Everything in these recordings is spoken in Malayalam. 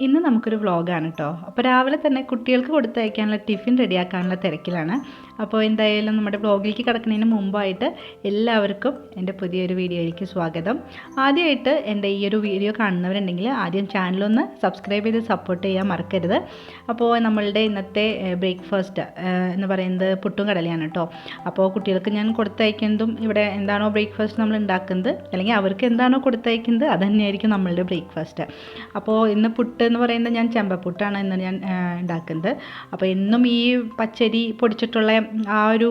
ഇന്ന് നമുക്കൊരു വ്ളോഗാണ് കേട്ടോ അപ്പോൾ രാവിലെ തന്നെ കുട്ടികൾക്ക് കൊടുത്തയക്കാനുള്ള ടിഫിൻ റെഡിയാക്കാനുള്ള തിരക്കിലാണ്. അപ്പോൾ എന്തായാലും നമ്മുടെ ബ്ലോഗിലേക്ക് കിടക്കുന്നതിന് മുമ്പായിട്ട് എല്ലാവർക്കും എന്റെ പുതിയൊരു വീഡിയോയിലേക്ക് സ്വാഗതം. ആദ്യമായിട്ട് എന്റെ ഈ ഒരു വീഡിയോ കാണുന്നവരുണ്ടെങ്കിൽ ആദ്യം ചാനലൊന്ന് സബ്സ്ക്രൈബ് ചെയ്ത് സപ്പോർട്ട് ചെയ്യാൻ മറക്കരുത്. അപ്പോൾ നമ്മളുടെ ഇന്നത്തെ ബ്രേക്ക്ഫാസ്റ്റ് എന്ന് പറയുന്നത് പുട്ടും കടലയാണ് കേട്ടോ. അപ്പോൾ കുട്ടികൾക്ക് ഞാൻ കൊടുത്തയക്കുന്നതും ഇവിടെ എന്താണോ ബ്രേക്ക്ഫാസ്റ്റ് നമ്മൾ ഉണ്ടാക്കുന്നത് അല്ലെങ്കിൽ അവർക്ക് എന്താണോ കൊടുത്തയക്കുന്നത് അത് തന്നെയായിരിക്കും നമ്മളുടെ ബ്രേക്ക്ഫാസ്റ്റ് അപ്പോൾ ഇന്ന് പുട്ട് എന്ന് പറയുന്നത് ഞാൻ ചെമ്പപ്പുട്ടാണ് ഇന്ന് ഞാൻ ഉണ്ടാക്കുന്നത്. അപ്പോൾ എന്നും ഈ പച്ചരി പൊടിച്ചിട്ടുള്ള ആ ഒരു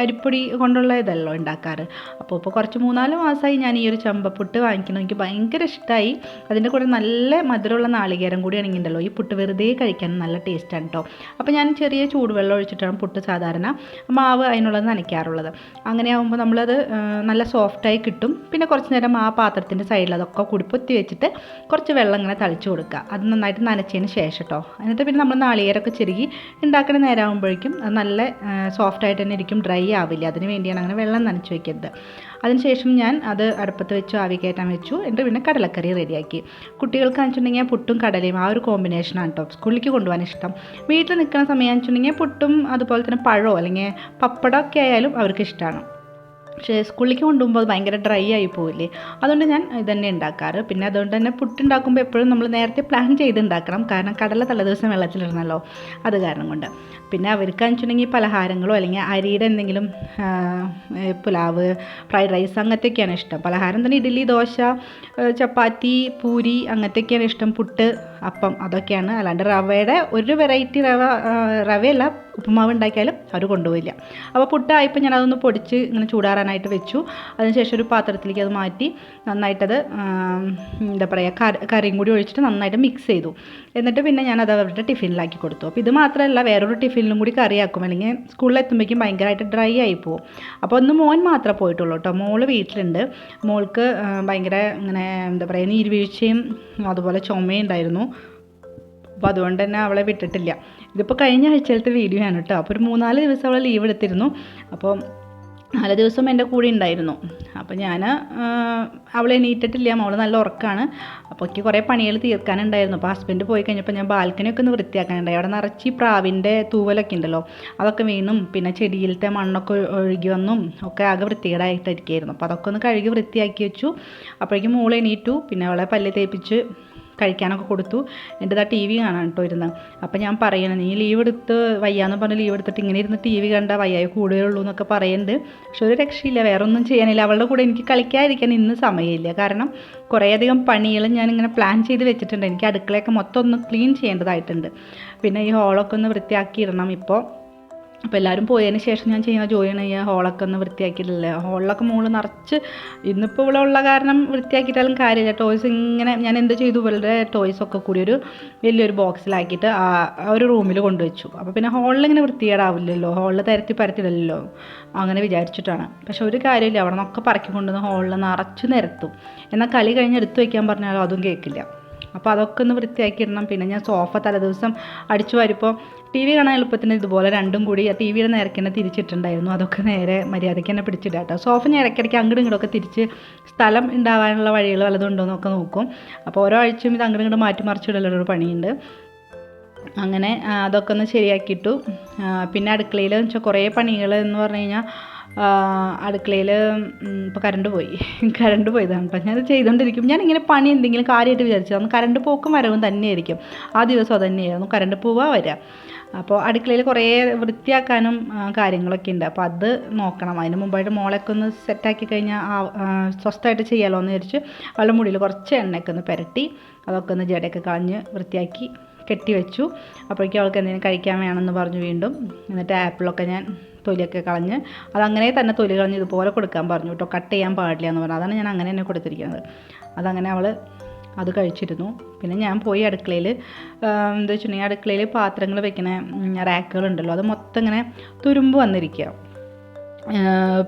അരിപ്പൊടി കൊണ്ടുള്ള ഇതല്ലോ ഉണ്ടാക്കാറ്. അപ്പോൾ ഇപ്പോൾ കുറച്ച് മൂന്നാൽ മാസമായി ഞാൻ ഈ ഒരു ചമ്പപ്പുട്ട് വാങ്ങിക്കണം എനിക്ക് ഭയങ്കര ഇഷ്ടമായി അതിന്റെ കൂടെ നല്ല മധുരമുള്ള നാളികേരം കൂടി ആണെങ്കിണ്ടല്ലോ ഈ പുട്ട് വെറുതെ കഴിക്കാൻ നല്ല ടേസ്റ്റാണ് കേട്ടോ അപ്പോൾ ഞാൻ ചെറിയ ചൂടുവെള്ളം ഒഴിച്ചിട്ടാണ് പുട്ട് സാധാരണ മാവ് അതിനുള്ളത് നനയ്ക്കാറുള്ളത്. അങ്ങനെ ആകുമ്പോൾ നമ്മളത് നല്ല സോഫ്റ്റായി കിട്ടും. പിന്നെ കുറച്ച് നേരം ആ പാത്രത്തിന്റെ സൈഡിൽ അതൊക്കെ കൂടി പൊത്തി വെച്ചിട്ട് കുറച്ച് വെള്ളം ഇങ്ങനെ തളിച്ച് കൊടുക്കുക. അത് നന്നായിട്ട് നനച്ചതിന് ശേഷം കേട്ടോ എന്നിട്ട് പിന്നെ നമ്മൾ നാളികേരമൊക്കെ ചെറുകി ഉണ്ടാക്കുന്ന നേരമാകുമ്പോഴേക്കും അത് നല്ല സോഫ്റ്റായിട്ട് തന്നെ ഇരിക്കും ഡ്രൈ ആവില്ല അതിന് വേണ്ടിയാണ് അങ്ങനെ വെള്ളം നനച്ച് വയ്ക്കരുത് അതിനുശേഷം ഞാൻ അത് അടുപ്പത്ത് വെച്ച് ആവി കയറ്റാൻ വെച്ചു എന്നിട്ട് പിന്നെ കടലക്കറി റെഡിയാക്കി. കുട്ടികൾക്ക് വെച്ചിട്ടുണ്ടെങ്കിൽ പുട്ടും കടലയും ആ ഒരു കോമ്പിനേഷനാണ് കേട്ടോ സ്കൂളിലേക്ക് കൊണ്ടുപോകാൻ ഇഷ്ടം. വീട്ടിൽ നിൽക്കുന്ന സമയം വെച്ചിട്ടുണ്ടെങ്കിൽ പുട്ടും അതുപോലെ തന്നെ പഴമോ അല്ലെങ്കിൽ പപ്പടമൊക്കെ ആയാലും അവർക്ക് ഇഷ്ടമാണ്. പക്ഷേ സ്കൂളിലേക്ക് കൊണ്ടുപോകുമ്പോൾ അത് ഭയങ്കര ഡ്രൈ ആയി പോവില്ലേ? അതുകൊണ്ട് ഞാൻ ഇതന്നെ ഉണ്ടാക്കാറ്. പിന്നെ അതുകൊണ്ട് തന്നെ പുട്ടുണ്ടാക്കുമ്പോൾ എപ്പോഴും നമ്മൾ നേരത്തെ പ്ലാൻ ചെയ്ത് ഉണ്ടാക്കണം കാരണം കടല തലേദിവസം വെള്ളത്തിലിടണമല്ലോ. അത് കാരണം കൊണ്ട്. പിന്നെ അവർക്ക് വെച്ചിട്ടുണ്ടെങ്കിൽ പലഹാരങ്ങളോ അല്ലെങ്കിൽ അരിയുടെ എന്തെങ്കിലും പുലാവ് ഫ്രൈഡ് റൈസ് അങ്ങനത്തെയൊക്കെയാണ് ഇഷ്ടം. പലഹാരം തന്നെ ഇഡ്ഡലി ദോശ ചപ്പാത്തി പൂരി അങ്ങനത്തെയൊക്കെയാണ് ഇഷ്ടം. പുട്ട് അപ്പം അതൊക്കെയാണ്. അല്ലാണ്ട് റവയുടെ ഒരു വെറൈറ്റി റവ റവയല്ല ഉപ്പുമാവ് ഉണ്ടാക്കിയാലും അവർ കൊണ്ടുപോയില്ല അപ്പോൾ പുട്ടായപ്പോൾ ഞാൻ അതൊന്ന് പൊടിച്ച് ഇങ്ങനെ ചൂടാറാനായിട്ട് വെച്ചു. അതിനുശേഷം ഒരു പാത്രത്തിലേക്ക് അത് മാറ്റി നന്നായിട്ടത് എന്താ പറയുക കറി കറിയും കൂടി ഒഴിച്ചിട്ട് നന്നായിട്ട് മിക്സ് ചെയ്തു. എന്നിട്ട് പിന്നെ ഞാനത് അവരുടെ ടിഫിനിലാക്കി കൊടുത്തു. അപ്പോൾ ഇത് മാത്രമല്ല വേറൊരു ടിഫിനിലും കൂടി കറിയാക്കും. അല്ലെങ്കിൽ സ്കൂളിൽ എത്തുമ്പോഴേക്കും ഭയങ്കരമായിട്ട് ഡ്രൈ ആയി പോകും അപ്പോൾ ഒന്ന് മോൻ മാത്രമേ പോയിട്ടുള്ളൂ കേട്ടോ മോൾ വീട്ടിലുണ്ട്. മോൾക്ക് ഭയങ്കര ഇങ്ങനെ എന്താ പറയുക നീർവീഴ്ചയും അതുപോലെ ചുമയും ഉണ്ടായിരുന്നു. അപ്പോൾ അതുകൊണ്ട് തന്നെ അവളെ വിട്ടിട്ടില്ല. ഇതിപ്പോൾ കഴിഞ്ഞ ആഴ്ചയിലത്തെ വീഡിയോ ആണ് കേട്ടോ. അപ്പോൾ ഒരു മൂന്നാൽ ദിവസം അവൾ ലീവ് എടുത്തിരുന്നു. അപ്പോൾ നാല് ദിവസം എന്റെ കൂടെ ഉണ്ടായിരുന്നു. അപ്പോൾ ഞാൻ അവളെ എണീറ്റിട്ടില്ല. അവൾ നല്ല ഉറക്കമാണ് അപ്പോൾ എനിക്ക് കുറേ പണികൾ തീർക്കാനുണ്ടായിരുന്നു. അപ്പോൾ ഹസ്ബൻഡ് പോയി കഴിഞ്ഞപ്പോൾ ഞാൻ ബാൽക്കണിയൊക്കെ ഒന്ന് വൃത്തിയാക്കാനുണ്ടായി. അവിടെ നിറച്ച് പ്രാവിന്റെ തൂവലൊക്കെ ഉണ്ടല്ലോ. അതൊക്കെ വീണും. പിന്നെ ചെടിയിലത്തെ മണ്ണൊക്കെ ഒഴുകി വന്നും. ഒക്കെ ആകെ വൃത്തികേടായിട്ടിരിക്കുകയായിരുന്നു അപ്പോൾ അതൊക്കെ ഒന്ന് കഴുകി വൃത്തിയാക്കി വെച്ചു. അപ്പോഴേക്കും മോൾ എണീറ്റു. പിന്നെ അവളെ പല്ല് തേപ്പിച്ച് കഴിക്കാനൊക്കെ കൊടുത്തു. എന്റെ ആ ടി വി കാണാൻ കേട്ടോ ഇരുന്ന്. അപ്പം ഞാൻ പറയണം നീ ലീവ് എടുത്ത് വയ്യാന്ന് പറഞ്ഞ് ലീവ് എടുത്തിട്ട് ഇങ്ങനെ ഇരുന്ന് ടി വി കണ്ട വയ്യായി കൂടുതലുള്ളൂ എന്നൊക്കെ പറയുന്നുണ്ട് പക്ഷെ ഒരു രക്ഷയില്ല വേറെ ഒന്നും ചെയ്യാനില്ല. അവളുടെ കൂടെ എനിക്ക് കളിക്കാതിരിക്കാൻ ഇന്ന് സമയമില്ല. കാരണം കുറേയധികം പണികൾ ഇങ്ങനെ പ്ലാൻ ചെയ്ത് വെച്ചിട്ടുണ്ട്. എനിക്ക് അടുക്കളയൊക്കെ മൊത്തം ഒന്ന് ക്ലീൻ ചെയ്യേണ്ടതായിട്ടുണ്ട്. പിന്നെ ഈ ഹോളൊക്കെ ഒന്ന് വൃത്തിയാക്കി ഇടണം. ഇപ്പോൾ അപ്പോൾ എല്ലാവരും പോയതിന് ശേഷം ഞാൻ ചെയ്യുന്ന ജോലിയാണ് ഈ ഹോളൊക്കെ ഒന്ന് വൃത്തിയാക്കിയിട്ടില്ല? ഹോളിലൊക്കെ മുകളിൽ നിറച്ച് ഇന്നിപ്പോൾ ഇവിടെ ഉള്ള കാരണം വൃത്തിയാക്കിയിട്ടാലും കാര്യമില്ല. ടോയ്സ് ഇങ്ങനെ ഞാൻ എന്ത് ചെയ്തു? ഇവരുടെ ടോയ്സ് ഒക്കെ കൂടി ഒരു വലിയൊരു ബോക്സിലാക്കിയിട്ട് ആ ഒരു റൂമിൽ കൊണ്ടുവച്ചു. അപ്പോൾ പിന്നെ ഹോളിൽ ഇങ്ങനെ വൃത്തികേടാവില്ലല്ലോ? ഹോളിൽ തരത്തി പരത്തില്ലല്ലോ? അങ്ങനെ വിചാരിച്ചിട്ടാണ്. പക്ഷെ ഒരു കാര്യമില്ല. അവിടെ നിന്നൊക്കെ പറക്കി കൊണ്ടുവന്ന് ഹോളിൽ നിറച്ച് നിരത്തും. എന്നാൽ കളി കഴിഞ്ഞ് എടുത്തു വയ്ക്കാൻ പറഞ്ഞാലും അതും കേൾക്കില്ല അപ്പോൾ അതൊക്കെ ഒന്ന് വൃത്തിയാക്കി ഇടണം പിന്നെ ഞാൻ സോഫ തലേദിവസം അടിച്ചു വരുമ്പോൾ ടി വി കാണാൻ എളുപ്പത്തിന് ഇതുപോലെ രണ്ടും കൂടി ടി വിയുടെ നേരക്ക് തന്നെ തിരിച്ചിട്ടുണ്ടായിരുന്നു. അതൊക്കെ നേരെ മര്യാദയ്ക്ക് തന്നെ പിടിച്ചിടുക കേട്ടോ. സോഫ ഞാൻ ഇടയ്ക്കിടയ്ക്ക് അങ്ങോട്ടും ഇങ്ങോട്ടൊക്കെ തിരിച്ച് സ്ഥലം ഉണ്ടാവാനുള്ള വഴികൾ വല്ലതും ഉണ്ടോ എന്നൊക്കെ നോക്കും. അപ്പോൾ ഓരോ ആഴ്ചയും ഇത് അങ്ങോട്ടും ഇങ്ങോട്ട് മാറ്റി മറിച്ചിടലുള്ള ഒരു പണിയുണ്ട്. അങ്ങനെ അതൊക്കെ ഒന്ന് ശരിയാക്കിയിട്ടു. പിന്നെ അടുക്കളയിൽ വെച്ചാൽ കുറേ പണികൾ എന്ന് പറഞ്ഞു കഴിഞ്ഞാൽ അടുക്കളയിൽ ഇപ്പോൾ കറണ്ട് പോയി. കറണ്ട് പോയതാണ്. കേട്ടോ ഞാനത് ചെയ്തുകൊണ്ടിരിക്കും ഞാനിങ്ങനെ പണി എന്തെങ്കിലും കാര്യമായിട്ട് വിചാരിച്ചു. അന്ന് കറണ്ട് പോക്കും വരവും തന്നെയായിരിക്കും. ആ ദിവസം അത് തന്നെയായിരുന്നു കറണ്ട് പോവാ വരിക അപ്പോൾ അടുക്കളയിൽ കുറേ വൃത്തിയാക്കാനും കാര്യങ്ങളൊക്കെ ഉണ്ട്. അപ്പോൾ അത് നോക്കണം. അതിന് മുമ്പായിട്ട് മോളൊക്കെ ഒന്ന് സെറ്റാക്കി കഴിഞ്ഞാൽ സ്വസ്ഥമായിട്ട് ചെയ്യാമല്ലോ എന്ന് വിചാരിച്ച് അവളുടെ മുടിയിൽ കുറച്ച് എണ്ണയൊക്കെ ഒന്ന് പുരട്ടി അതൊക്കെ ഒന്ന് ജടയൊക്കെ കളഞ്ഞ് വൃത്തിയാക്കി കെട്ടി വെച്ചു. അപ്പോഴേക്കും അവൾക്ക് എന്തെങ്കിലും കഴിക്കാൻ വേണമെന്ന് പറഞ്ഞു വീണ്ടും. എന്നിട്ട് ആപ്പിളൊക്കെ ഞാൻ തൊലിയൊക്കെ കളഞ്ഞ് അതങ്ങനെ തന്നെ തൊലി കളഞ്ഞ് ഇതുപോലെ കൊടുക്കാൻ പറഞ്ഞു കേട്ടോ. കട്ട് ചെയ്യാൻ പാടില്ല എന്ന് പറഞ്ഞു. അതാണ് ഞാൻ അങ്ങനെ തന്നെ കൊടുത്തിരിക്കുന്നത്. അതങ്ങനെ അവൾ അത് കഴിച്ചിരുന്നു. പിന്നെ ഞാൻ പോയി അടുക്കളയിൽ എന്താ വെച്ചിട്ടുണ്ടെങ്കിൽ അടുക്കളയിൽ പാത്രങ്ങൾ വെക്കുന്ന റാക്കുകളുണ്ടല്ലോ അത് മൊത്തം ഇങ്ങനെ തുരുമ്പ് വന്നിരിക്കുക.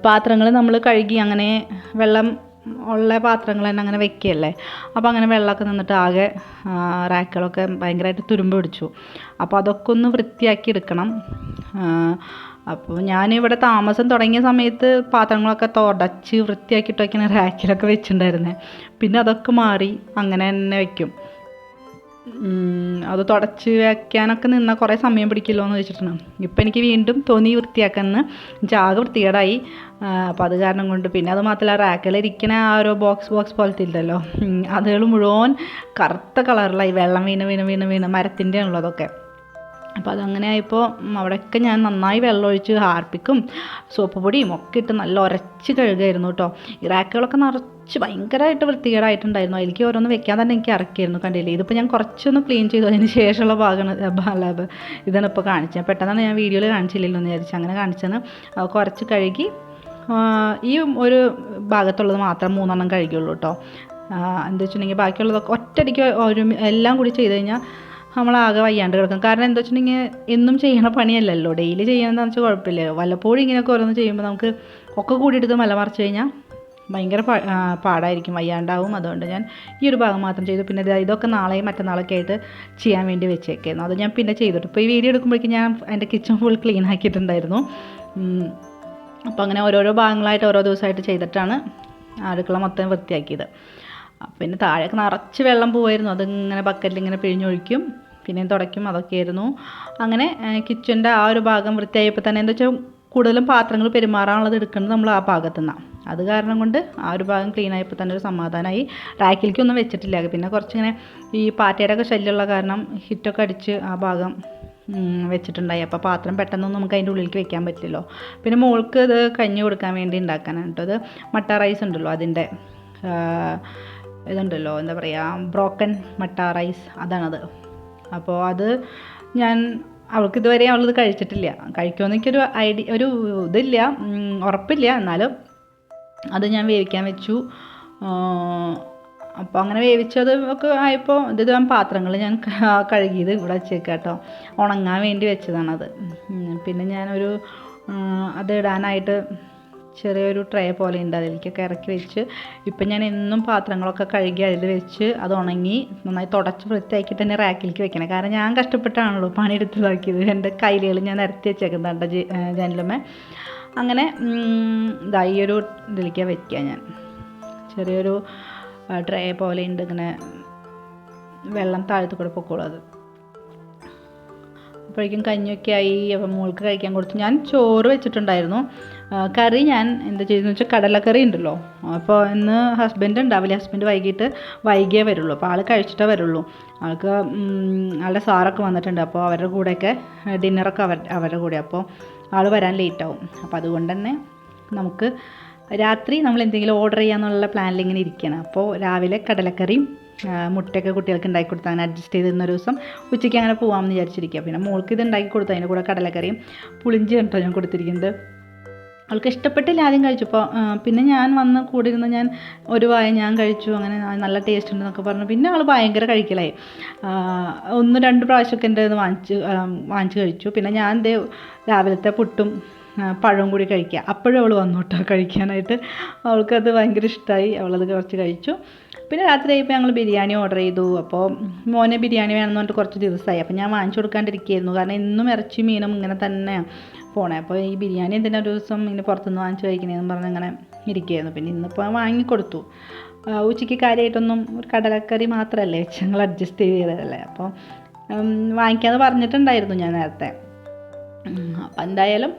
പാത്രങ്ങൾ നമ്മൾ കഴുകി അങ്ങനെ വെള്ളം ഉള്ള പാത്രങ്ങൾ തന്നെ അങ്ങനെ വെക്കുകയല്ലേ? അപ്പോൾ അങ്ങനെ വെള്ളമൊക്കെ നിന്നിട്ട് ആകെ റാക്കുകളൊക്കെ ഭയങ്കരമായിട്ട് തുരുമ്പ് പിടിച്ചു. അപ്പോൾ അതൊക്കെ ഒന്ന് വൃത്തിയാക്കി എടുക്കണം. ആ, ഞാൻ ഇവിടെ താമസം തുടങ്ങിയ സമയത്ത് പാത്രങ്ങളൊക്കെ തുടച്ച് വൃത്തിയാക്കിയിട്ടൊക്കെ ഇങ്ങനെ റാക്കിലൊക്കെ വെച്ചിട്ടുണ്ടായിരുന്നത് പിന്നെ അതൊക്കെ മാറി അങ്ങനെ തന്നെ വയ്ക്കും അത് തുടച്ച് വയ്ക്കാനൊക്കെ നിന്നാൽ കുറേ സമയം പിടിക്കില്ലോ എന്ന് വെച്ചിട്ടാണ് ഇപ്പം എനിക്ക് വീണ്ടും തോന്നി വൃത്തിയാക്കുന്ന ജാഗ വൃത്തികേടായി. അപ്പം അത് കാരണം കൊണ്ട് പിന്നെ അത് മാത്രമല്ല റാക്കിലിരിക്കണ ആ ഒരു ബോക്സ് ബോക്സ് പോലത്തെ ഇല്ലല്ലോ. അതുകൾ മുഴുവൻ കറുത്ത കളറിലായി വെള്ളം വീണ് വീണ് വീണ് വീണ്. മരത്തിന്റെ ആണല്ലോ അതൊക്കെ. അപ്പോൾ അതങ്ങനെ ആയപ്പോൾ അവിടെയൊക്കെ ഞാൻ നന്നായി വെള്ളമൊഴിച്ച് ഹാർപ്പിക്കും സോപ്പ് പൊടിയും ഒക്കെ ഇട്ട് നല്ല ഉരച്ച് കഴുകായിരുന്നു കേട്ടോ ഈ റാക്കുകളൊക്കെ നിറച്ച് ഭയങ്കരമായിട്ട് വൃത്തികേടായിട്ടുണ്ടായിരുന്നു. അതിലേക്ക് ഓരോന്ന് വെക്കാൻ തന്നെ എനിക്ക് ഇറക്കിയിരുന്നു കണ്ടില്ലേ? ഇതിപ്പോൾ ഞാൻ കുറച്ചൊന്ന് ക്ലീൻ ചെയ്തു അതിന് ശേഷമുള്ള ഭാഗമാണ് ഇതാണ് ഇപ്പോൾ കാണിച്ചത്. പെട്ടെന്നാണ് ഞാൻ വീഡിയോയിൽ കാണിച്ചില്ലല്ലോ എന്ന് വിചാരിച്ചു അങ്ങനെ കാണിച്ചത് കുറച്ച് കഴുകി ഈ ഒരു ഭാഗത്തുള്ളത് മാത്രം മൂന്നെണ്ണം കഴുകിയുള്ളൂ കേട്ടോ എന്താ വെച്ചിട്ടുണ്ടെങ്കിൽ ബാക്കിയുള്ളതൊക്കെ ഒറ്റയടിക്ക് ഒരു എല്ലാം കൂടി ചെയ്ത് കഴിഞ്ഞാൽ നമ്മളാകെ വയ്യാണ്ട് കിടക്കും. കാരണം എന്താ വെച്ചിട്ടുണ്ടെങ്കിൽ എന്നും ചെയ്യണ പണിയല്ലല്ലോ. ഡെയിലി ചെയ്യണമെന്ന് വെച്ചാൽ കുഴപ്പമില്ല. വല്ലപ്പോഴും ഇങ്ങനെയൊക്കെ ഓരോന്ന് ചെയ്യുമ്പോൾ നമുക്ക് ഒക്കെ കൂടി എടുത്ത് മല മറിച്ച് കഴിഞ്ഞാൽ ഭയങ്കര പാടായിരിക്കും. വയ്യാണ്ടാവും. അതുകൊണ്ട് ഞാൻ ഈ ഒരു ഭാഗം മാത്രം ചെയ്തു. പിന്നെ ഇതൊക്കെ നാളെയും മറ്റന്നാളൊക്കെ ആയിട്ട് ചെയ്യാൻ വേണ്ടി വെച്ചേക്കായിരുന്നു. അത് ഞാൻ പിന്നെ ചെയ്തിട്ട് ഇപ്പോൾ ഈ വീഡിയോ എടുക്കുമ്പോഴേക്കും ഞാൻ എന്റെ കിച്ചൺ ഫുൾ ക്ലീൻ ആക്കിയിട്ടുണ്ടായിരുന്നു. അപ്പോൾ അങ്ങനെ ഓരോരോ ഭാഗങ്ങളായിട്ട് ഓരോ ദിവസമായിട്ട് ചെയ്തിട്ടാണ് അടുക്കള മൊത്തം വൃത്തിയാക്കിയത്. പിന്നെ താഴെയൊക്കെ നിറച്ച് വെള്ളം പോവായിരുന്നു. അതിങ്ങനെ ബക്കറ്റിൽ ഇങ്ങനെ പിഴിഞ്ഞൊഴിക്കും. പിന്നെ തുടയ്ക്കും അതൊക്കെയായിരുന്നു. അങ്ങനെ കിച്ചന്റെ ആ ഒരു ഭാഗം വൃത്തിയായപ്പോൾ തന്നെ എന്താ വെച്ചാൽ കൂടുതലും പാത്രങ്ങൾ പെരുമാറാനുള്ളത് എടുക്കുന്നത് നമ്മൾ ആ ഭാഗത്തു നിന്നാണ് അത് കാരണം കൊണ്ട് ആ ഒരു ഭാഗം ക്ലീൻ ആയപ്പോൾ തന്നെ ഒരു സമാധാനമായി റാക്കിലേക്കൊന്നും വെച്ചിട്ടില്ല. പിന്നെ കുറച്ചിങ്ങനെ ഈ പാറ്റയുടെ ഒക്കെ ശല്യമുള്ള കാരണം ഹിറ്റൊക്കെ അടിച്ച് ആ ഭാഗം വെച്ചിട്ടുണ്ടായി. അപ്പോൾ പാത്രം പെട്ടെന്നൊന്നും നമുക്ക് അതിന്റെ ഉള്ളിലേക്ക് വെക്കാൻ പറ്റില്ലല്ലോ. പിന്നെ മോൾക്ക് ഇത് കഞ്ഞി കൊടുക്കാൻ വേണ്ടി ഉണ്ടാക്കാനാണ് കേട്ടോ ഇത് മട്ട റൈസ് ഉണ്ടല്ലോ അതിന്റെ ഇതുണ്ടല്ലോ എന്താ പറയുക ബ്രോക്കൺ മട്ട റൈസ് അതാണത്. അപ്പോൾ അത് ഞാൻ അവൾക്ക് ഇതുവരെ അവളിത് കഴിച്ചിട്ടില്ല. കഴിക്കുമെന്ന് എനിക്കൊരു ഐഡിയ ഒരു ഇതില്ല ഉറപ്പില്ല. എന്നാലും അത് ഞാൻ വേവിക്കാൻ വെച്ചു. അപ്പോൾ അങ്ങനെ വേവിച്ചത് ഒക്കെ ആയപ്പോൾ ഇത് പാത്രങ്ങൾ ഞാൻ കഴുകിയത് ഇവിടെ വെച്ചേക്കാം കേട്ടോ. ഉണങ്ങാൻ വേണ്ടി വെച്ചതാണത്. പിന്നെ ഞാനൊരു അത് ഇടാനായിട്ട് ചെറിയൊരു ട്രേ പോലെ ഉണ്ട് അതിലേക്കൊക്കെ ഇറക്കി വെച്ച് ഇപ്പം ഞാൻ എന്നും പാത്രങ്ങളൊക്കെ കഴുകി അതിൽ വെച്ച് അത് ഉണങ്ങി നന്നായി തുടച്ച് വൃത്തിയാക്കി തന്നെ റാക്കിലേക്ക് വെക്കണം. കാരണം ഞാൻ കഷ്ടപ്പെട്ടാണല്ലോ പണിയെടുത്തതാക്കിയത്. എന്റെ കൈലുകൾ ഞാൻ നിരത്തി വെച്ചേക്കുന്നുണ്ട് ജനലുമേ അങ്ങനെ ഈ ഒരു ഇതിലേക്ക് വെക്കുക ഞാൻ. ചെറിയൊരു ട്രേ പോലെ ഉണ്ട് ഇങ്ങനെ വെള്ളം താഴത്ത് കൂടെ പൊക്കോളും അത്. അപ്പോഴേക്കും കഞ്ഞിയൊക്കെ ആയി. അപ്പം മോൾക്ക് കഴിക്കാൻ കൊടുത്തു. ഞാൻ ചോറ് വെച്ചിട്ടുണ്ടായിരുന്നു. കറി ഞാൻ എന്താ ചെയ്തെന്ന് വെച്ചാൽ കടലക്കറി ഉണ്ടല്ലോ. അപ്പോൾ ഇന്ന് ഹസ്ബൻഡ് ഉണ്ടാവില്ല. ഹസ്ബൻഡ് വൈകിട്ട് വൈകിയേ വരുള്ളൂ. അപ്പോൾ ആൾ കഴിച്ചിട്ടേ വരുള്ളൂ. ആൾക്ക് ആളുടെ സാറൊക്കെ വന്നിട്ടുണ്ട്. അപ്പോൾ അവരുടെ കൂടെയൊക്കെ ഡിന്നറൊക്കെ അവർ അവരുടെ കൂടെ. അപ്പോൾ ആൾ വരാൻ ലേറ്റാവും അപ്പോൾ അതുകൊണ്ട് തന്നെ നമുക്ക് രാത്രി നമ്മൾ എന്തെങ്കിലും ഓർഡർ ചെയ്യാമെന്നുള്ള പ്ലാനിൽ ഇങ്ങനെ ഇരിക്കുകയാണ് അപ്പോൾ രാവിലെ കടലക്കറിയും മുട്ടയൊക്കെ കുട്ടികൾക്ക് ഉണ്ടാക്കി കൊടുത്താൽ അങ്ങനെ അഡ്ജസ്റ്റ് ചെയ്ത് ഒരു ദിവസം ഉച്ചയ്ക്ക് അങ്ങനെ പോകാമെന്ന് വിചാരിച്ചിരിക്കുക പിന്നെ മോൾക്ക് ഇത് ഉണ്ടാക്കി കൊടുത്തു അതിന്റെ കൂടെ കടലക്കറിയും പുളിഞ്ചി കണ്ടോ ഞാൻ കൊടുത്തിരിക്കുന്നത്? അവൾക്ക് ഇഷ്ടപ്പെട്ടില്ല ആദ്യം കഴിച്ചപ്പോൾ പിന്നെ ഞാൻ വന്ന് കൂടെ ഇരുന്ന് ഞാൻ ഒരു വായ ഞാൻ കഴിച്ചു അങ്ങനെ നല്ല ടേസ്റ്റ് ഉണ്ടെന്നൊക്കെ പറഞ്ഞു. പിന്നെ അവൾ ഭയങ്കര കഴിക്കലായി. ഒന്ന് രണ്ട് പ്രാവശ്യമൊക്കെ എന്റെ വാങ്ങിച്ച് വാങ്ങിച്ച് കഴിച്ചു. പിന്നെ ഞാൻ ദേ രാവിലത്തെ പുട്ടും പഴവും കൂടി കഴിക്കുക. അപ്പോഴും അവൾ വന്നു കേട്ടോ കഴിക്കാനായിട്ട്. അവൾക്കത് ഭയങ്കര ഇഷ്ടമായി അവളത് കുറച്ച് കഴിച്ചു. പിന്നെ രാത്രി ആയപ്പോൾ ഞങ്ങൾ ബിരിയാണി ഓർഡർ ചെയ്തു. അപ്പോൾ മോനെ ബിരിയാണി വേണമെന്ന് പറഞ്ഞിട്ട് കുറച്ച് ദിവസമായി അപ്പോൾ ഞാൻ വാങ്ങിച്ചു കൊടുക്കാണ്ടിരിക്കുകയായിരുന്നു കാരണം ഇന്നും ഇറച്ചി മീനും ഇങ്ങനെ തന്നെ പോണേ. അപ്പോൾ ഈ ബിരിയാണി എന്തിനാ ഒരു ദിവസം ഇങ്ങനെ പുറത്തുനിന്ന് വാങ്ങിച്ച് കഴിക്കണേന്ന് പറഞ്ഞ് അങ്ങനെ ഇരിക്കുകയായിരുന്നു പിന്നെ ഇന്നിപ്പോൾ വാങ്ങിക്കൊടുത്തു ഉച്ചയ്ക്ക് കാര്യമായിട്ടൊന്നും ഒരു കടലക്കറി മാത്രമല്ലേ വെച്ച് ഞങ്ങൾ അഡ്ജസ്റ്റ് ചെയ്തതല്ലേ. അപ്പോൾ വാങ്ങിക്കാമെന്ന് പറഞ്ഞിട്ടുണ്ടായിരുന്നു ഞാൻ നേരത്തെ. അപ്പം എന്തായാലും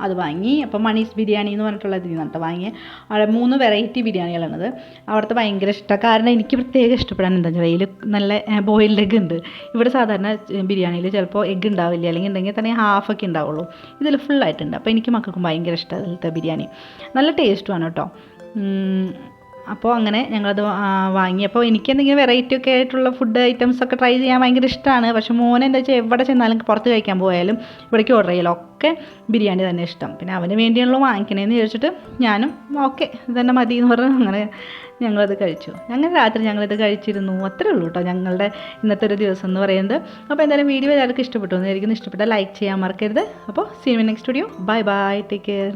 അത് വാങ്ങി. അപ്പം മണീസ് ബിരിയാണി എന്ന് പറഞ്ഞിട്ടുള്ള ഇതിൽ നിന്നിട്ട് വാങ്ങി അവിടെ മൂന്ന് വെറൈറ്റി ബിരിയാണികളാണത്. അവിടുത്തെ ഭയങ്കര ഇഷ്ടമാണ് കാരണം എനിക്ക് പ്രത്യേകം ഇഷ്ടപ്പെടാൻ എന്താ വെച്ചാൽ അതിൽ നല്ല ബോയിൽഡ് എഗ് ഉണ്ട്. ഇവിടെ സാധാരണ ബിരിയാണിയിൽ ചിലപ്പോൾ എഗ്ഗ് ഉണ്ടാവില്ല? അല്ലെങ്കിൽ ഉണ്ടെങ്കിൽ തന്നെ ഒക്കെ ഉണ്ടാവുള്ളൂ. ഇതിൽ ഫുള്ളായിട്ടുണ്ട് അപ്പോൾ എനിക്ക് മക്കൾക്കും ഭയങ്കര ഇഷ്ടമാണ് അതിലത്തെ ബിരിയാണി. നല്ല ടേസ്റ്റുമാണ് കേട്ടോ. അപ്പോൾ അങ്ങനെ ഞങ്ങളത് വാങ്ങി. അപ്പോൾ എനിക്ക് എന്തെങ്കിലും വെറൈറ്റി ഒക്കെ ആയിട്ടുള്ള ഫുഡ് ഐറ്റംസ് ഒക്കെ ട്രൈ ചെയ്യാൻ ഭയങ്കര ഇഷ്ടമാണ് പക്ഷേ മോനെ എന്താ വെച്ചാൽ എവിടെ ചെന്നാലും പുറത്ത് കഴിക്കാൻ പോയാലും ഇവിടേക്ക് ഓർഡർ ചെയ്യലും. ഒക്കെ ബിരിയാണി തന്നെ ഇഷ്ടം. പിന്നെ അവന് വേണ്ടിയാണല്ലോ വാങ്ങിക്കണേന്ന് ചോദിച്ചിട്ട് ഞാനും ഓക്കെ ഇത് തന്നെ മതി എന്ന് പറഞ്ഞ് അങ്ങനെ ഞങ്ങളത് കഴിച്ചു. അങ്ങനെ രാത്രി ഞങ്ങളിത് കഴിച്ചിരുന്നു. അത്രേ ഉള്ളൂ കേട്ടോ ഞങ്ങളുടെ ഇന്നത്തെ ഒരു ദിവസം എന്ന് പറയുന്നത്. അപ്പോൾ എന്തായാലും വീഡിയോ എല്ലാവർക്കും ഇഷ്ടപ്പെട്ടു എന്നായിരിക്കും ഇഷ്ടപ്പെട്ടാൽ ലൈക്ക് ചെയ്യാൻ മറക്കരുത്. അപ്പോൾ cinema next video bye bye take care